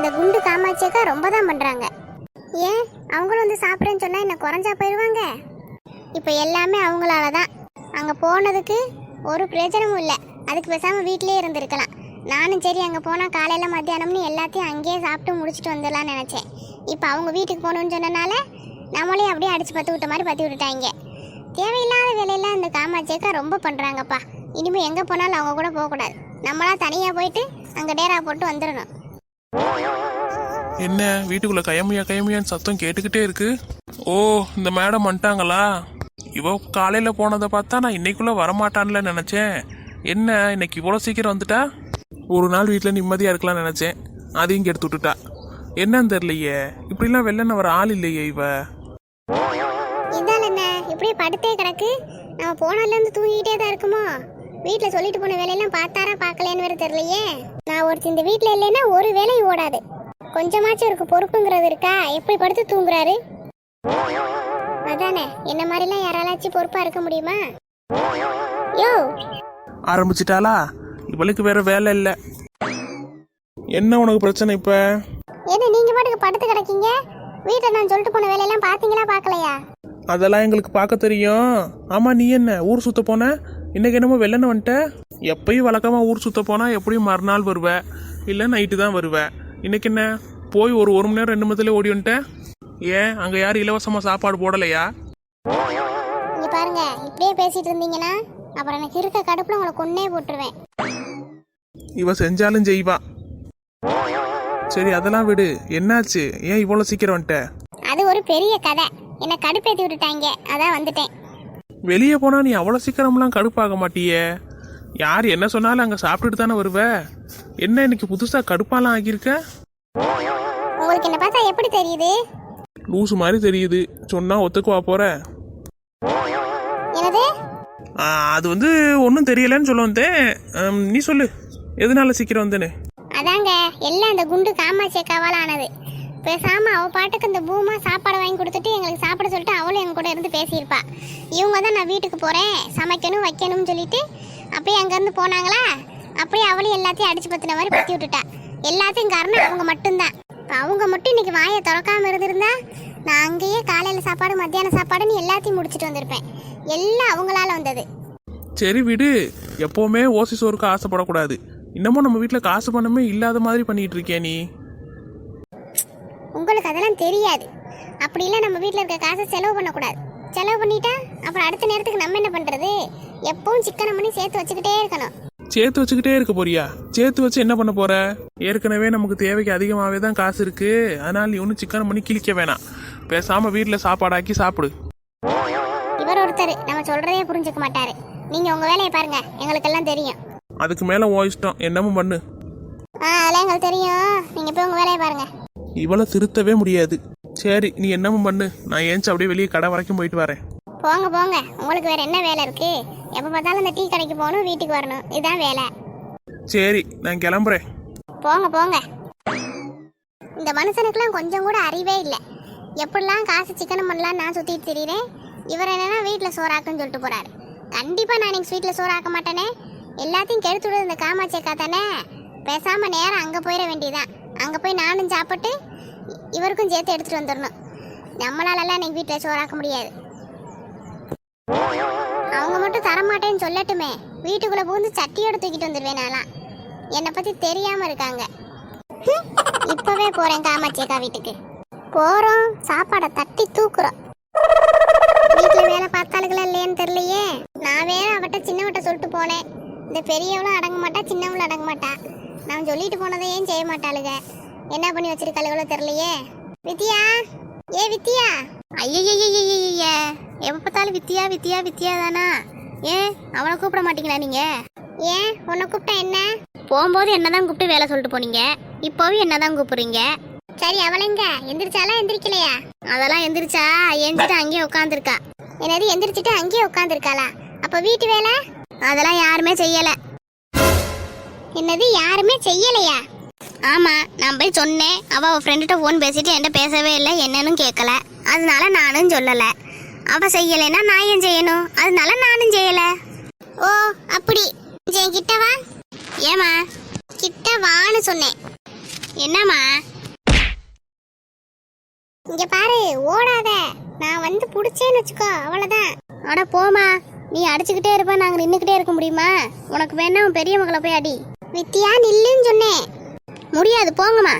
இந்த குண்டு காமாட்சியக்கா ரொம்ப தான் பண்ணுறாங்க ஏன்? அவங்களும் வந்து சாப்பிட்றேன்னு சொன்னால் என்ன குறைஞ்சா போயிடுவாங்க இப்போ எல்லாமே அவங்களால தான் அங்கே போனதுக்கு ஒரு பிரயோஜனமும் இல்லை. அதுக்கு பேசாமல் வீட்டிலே இருந்திருக்கலாம். நானும் சரி அங்கே போனால் காலையில் மத்தியானம்னு எல்லாத்தையும் அங்கேயே சாப்பிட்டு முடிச்சுட்டு வந்துடலாம்னு நினச்சேன். இப்போ அவங்க வீட்டுக்கு போகணுன்னு சொன்னனால நம்மளே அப்படியே அடித்து பத்து விட்ட மாதிரி பற்றி விட்டுட்டாங்க. தேவையில்லாத வேலையெல்லாம் இந்த காமாட்சியக்கா ரொம்ப பண்ணுறாங்கப்பா இனிமேல் எங்கே போனாலும் அவங்க கூட போகக்கூடாது. நம்மளாம் தனியாக போயிட்டு அங்கே டேரா போட்டு வந்துடணும். என்ன வீட்டுக்குள்ள கயமையா கயமையான்னு சத்தம் கேட்டுக்கிட்டே இருக்கு? ஓ இந்த மேடம் வந்துட்டாங்களா? இவ காலையில போனதை பார்த்தா நான் இன்னைக்குள்ள வரமாட்டான்ல நினைச்சேன். என்ன இன்னைக்கு இவ்வளோ சீக்கிரம் வந்துட்டா? ஒரு நாள் வீட்டில் நிம்மதியா இருக்கலாம்னு நினைச்சேன். அதையும் கெடுத்து விட்டுட்டா. என்னன்னு தெரியலையே. இப்படிலாம் வெள்ளன வர ஆள் இல்லையே இவ. இதால் என்ன? இப்படியே படுத்தே கிடக்கு. நம்ம இருந்து தூங்கிட்டே தான் இருக்குமா? வீட்டில் சொல்லிட்டு போன வேலையெல்லாம் பார்த்தாரா பார்க்கலையான்னு வேற தெரியலையே. நான் ஒருத்தி இந்த வீட்டில் இல்லைன்னா ஒரு வேலையும் ஓடாது. கொஞ்சமாச்சும் இருக்கு பொறுப்புங்கிறது இருக்கா? எப்படி படுத்து தூங்குறாரு? அதானே என்ன மாதிரிலாம் யாராலாச்சும் பொறுப்பா இருக்க முடியுமா? யோ! ஆரம்பிச்சிட்டாளா? இவளுக்கு வேற வேலை இல்லை. என்ன உனக்கு பிரச்சனை இப்ப? என்ன நீங்க பாட்டுக்கு படுத்து கிடக்கீங்க? வீட்டில் நான் சொல்லிட்டு போன வேலையெல்லாம் பார்த்தீங்களா பார்க்கலையா? அதெல்லாம் எங்களுக்கு பார்க்க தெரியும். ஆமா நீ என்ன? ஊர் சுத்த போன? இன்னைக்கு என்னமோ வெள்ளன வந்துட்ட. எப்பயும் வழக்கமா ஊர் சுத்த போனா எப்படியும் மறுநாள் வருவ. இல்ல நைட்டு தான் வருவ. இன்னைக்கு என்ன? போய் ஒரு ஒரு மணி நேரம் ரெண்டு மணி ஓடி வந்துட்ட? ஏன்? அங்க யாரும் இலவசமா சாப்பாடு போடலையா? இங்க பாருங்க இப்படியே பேசிட்டு இருந்தீங்கன்னா அப்புறம் எனக்கு இருக்க கடுப்புல உங்களை கொன்னே போட்டுருவேன். இவ செஞ்சாலும் செய்வா. சரி அதெல்லாம் விடு. என்னாச்சு? ஏன் இவ்வளவு சீக்கிரம் வந்துட்ட? அது ஒரு பெரிய கதை. என்னை கடுப்பேத்தி விட்டுட்டாங்க. அதான் வந்துட்டேன். வெளியே போனா நீ அவ்வளவு சீக்கிரம்லாம் கடுப்பாக மாட்டியே. யார் என்ன சொன்னாலும் அங்க சாப்பிட்டுட்டு தானே வருவ? என்ன இன்னைக்கு புதுசா கடுப்பாலாம் ஆகியிருக்க? உங்களுக்கு என்ன பார்த்தா எப்படி தெரியுது? லூசு மாதிரி தெரியுது. சொன்னா ஒத்துக்குவா போற? என்னது? ஆ, அது வந்து ஒன்றும் தெரியலன்னு சொல்ல வந்தேன். ஆம், நீ சொல்லு. எதனால சீக்கிரம் வந்தேன்னு? அதாங்க எல்லாம் அந்த குண்டு காமாட்சியக்காவால் ஆனது. பேசாம அவ பாட்டுக்கு இந்த பூமா சாப்பாடு வாங்கி கொடுத்துட்டு எங்களுக்கு சாப்பிட சொல்லிட்டு அவளும் எங்க கூட இருந்து பேசியிருப்பா. இவங்க தான் நான் வீட்டுக்கு போறேன் சமைக்கணும் வைக்கணும்னு சொல்லிட்டு அப்படியே அங்கேருந்து போனாங்களா? அப்படியே அவளையும் எல்லாத்தையும் அடிச்சு பத்தின மாதிரி பத்தி விட்டுட்டா. எல்லாத்தையும் காரணம் அவங்க மட்டும்தான். அவங்க மட்டும் இன்னைக்கு வாயை திறக்காம இருந்திருந்தா நான் அங்கேயே காலையில சாப்பாடு மத்தியான சாப்பாடுன்னு எல்லாத்தையும் முடிச்சுட்டு வந்திருப்பேன். எல்லாம் அவங்களால வந்தது. சரி விடு. எப்பவுமே ஓசி சோறுக்கு ஆசைப்படக்கூடாது. இன்னமும் நம்ம வீட்டில் காசு பணமே இல்லாத மாதிரி பண்ணிட்டு இருக்கியா நீ? உங்களுக்கு அதெல்லாம் தெரியாது. அப்படிலாம் நம்ம வீட்டில் இருக்க காசை செலவு பண்ணக்கூடாது. செலவு பண்ணிட்டா அப்புறம் அடுத்த நேரத்துக்கு நம்ம என்ன பண்ணுறது எப்பவும் சிக்கனம் பண்ணி சேர்த்து வச்சுக்கிட்டே இருக்கணும். சேர்த்து வச்சுக்கிட்டே இருக்க போறியா? சேர்த்து வச்சு என்ன பண்ண போற? ஏற்கனவே நமக்கு தேவைக்கு அதிகமாகவே தான் காசு இருக்கு. அதனால நீ ஒன்றும் சிக்கன் பண்ணி கிழிக்க வேணாம். பேசாம வீட்டில் சாப்பாடாக்கி சாப்பிடு. இவர் ஒருத்தர் நம்ம சொல்றதே புரிஞ்சுக்க மாட்டாரு. நீங்க உங்க வேலையை பாருங்க எங்களுக்கெல்லாம் தெரியும். அதுக்கு மேலே ஓ இஷ்டம். என்னமும் பண்ணு. ஆ அதெல்லாம் எங்களுக்கு தெரியும். நீங்க போய் உங்க வேலையை பாருங்க. இவளை திருத்தவே முடியாது. சரி நீ என்னமும் பண்ணு. நான் ஏஞ்சி அப்படியே வெளியே கடை வரைக்கும் போயிட்டு வரேன். போங்க போங்க. உங்களுக்கு வேற என்ன வேலை இருக்கு? எப்போ பார்த்தாலும் இந்த டீ கடைக்கு போகணும் வீட்டுக்கு வரணும். இதுதான் வேலை. சரி நான் கிளம்புறேன். போங்க போங்க. இந்த மனுஷனுக்குலாம் கொஞ்சம் கூட அறிவே இல்லை. எப்படிலாம் காசு சிக்கனம் பண்ணலாம் நான் சுத்திட்டு திரியிறேன்? இவர் என்னன்னா வீட்டில் சோறாக்குன்னு சொல்லிட்டு போறாரு. கண்டிப்பா நான் இன்னைக்கு வீட்டில் சோறாக்க மாட்டேனே. எல்லாத்தையும் கெடுத்து விடுறது இந்த காமாட்சி அக்கா தானே. பேசாம நேரம் அங்கே போயிட வேண்டியதான் அங்கே போய் நானும் சாப்பிட்டு இவருக்கும் சேர்த்து எடுத்துட்டு வந்துடணும். நம்மளாலலாம் இன்னைக்கு வீட்டில் சோறாக்க முடியாது. அவங்க மட்டும் தரமாட்டேன்னு சொல்லட்டுமே. வீட்டுக்குள்ளே புகுந்து சட்டியோட தூக்கிட்டு வந்துடுவேன் நான்லாம். என்னை பத்தி தெரியாம இருக்காங்க. இப்போவே போகிறேன் போறேன் காமாட்சியக்கா வீட்டுக்கு. போறோம். சாப்பாடை தட்டி தூக்குறோம். வீட்டுல வேலை பார்த்தாளுகளா இல்லையான்னு தெரியலையே. நான் வேற அவட்ட சின்னவட்ட சொல்லிட்டு போனேன். இந்த பெரியவளும் அடங்க மாட்டா சின்னவளும் அடங்க மாட்டா. நான் சொல்லிட்டு போனதை ஏன் செய்ய மாட்டாளுங்க என்ன பண்ணி வச்சிருக்காளுகளோ தெரியலையே. வித்யா? ஏ வித்யா? ஐயய்யய்யய்யய்ய எப்போ பார்த்தாலும் வித்யா வித்யா வித்யா தானா? ஏன் அவனை கூப்பிட மாட்டீங்களா நீங்க? ஏன் உன்னை கூப்பிட்டா என்ன? போகும்போது என்னதான் கூப்பிட்டு வேலை சொல்லிட்டு போனீங்க? இப்போவும் என்னதான் கூப்பிடுறீங்க? சரி அவளைங்க எந்திரிச்சாலா எந்திரிக்கலையா? அதெல்லாம் எந்திரிச்சா எந்திரிட்டு அங்கேயே உட்காந்துருக்கா என்னது எந்திரிச்சிட்டு அங்கேயே உட்காந்துருக்காளா அப்போ வீட்டு வேலை? அதெல்லாம் யாருமே செய்யலை. என்னது யாருமே செய்யலையா? ஆமா நான் போய் சொன்னேன். அவ அவ ஃப்ரெண்டுகிட்ட ஃபோன் பேசிட்டு என்கிட்ட பேசவே இல்லை. என்னன்னு கேட்கல. அதனால நானும் சொல்லல. அவ செய்யலைன்னா நான் ஏன் செய்யணும்? அதனால நானும் செய்யல. ஓ அப்படி. என் கிட்ட வா. ஏமா கிட்ட வான்னு சொன்னேன். என்னம்மா? இங்க பாரு ஓடாத. நான் வந்து புடிச்சேன்னு வச்சுக்கோ அவ்வளவுதான். அட போமா நீ அடிச்சுக்கிட்டே இருப்ப நாங்க நின்னுக்கிட்டே இருக்க முடியுமா? உனக்கு வேணா உன் பெரிய மகளை போய் அடி. வித்தியா நில்லுன்னு சொன்னேன். முடியாது போங்கம்மா.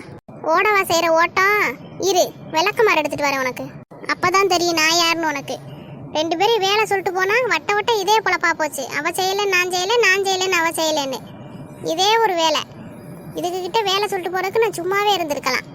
ஓடவா செய்கிற ஓட்டம். இரு விளக்கமாறு எடுத்துட்டு வரேன் உனக்கு. அப்பதான் தெரியும் நான் யாருன்னு உனக்கு. ரெண்டு பேரும் வேலை சொல்லிட்டு போனா வட்ட வட்ட இதே பொழப்பா போச்சு. அவ செய்யல நான் செய்யல நான் செய்யலன்னு அவ செய்யலன்னு. இதே ஒரு வேலை. இதுக்கு கிட்ட வேலை சொல்லிட்டு போறதுக்கு நான் சும்மாவே இருந்திருக்கலாம்.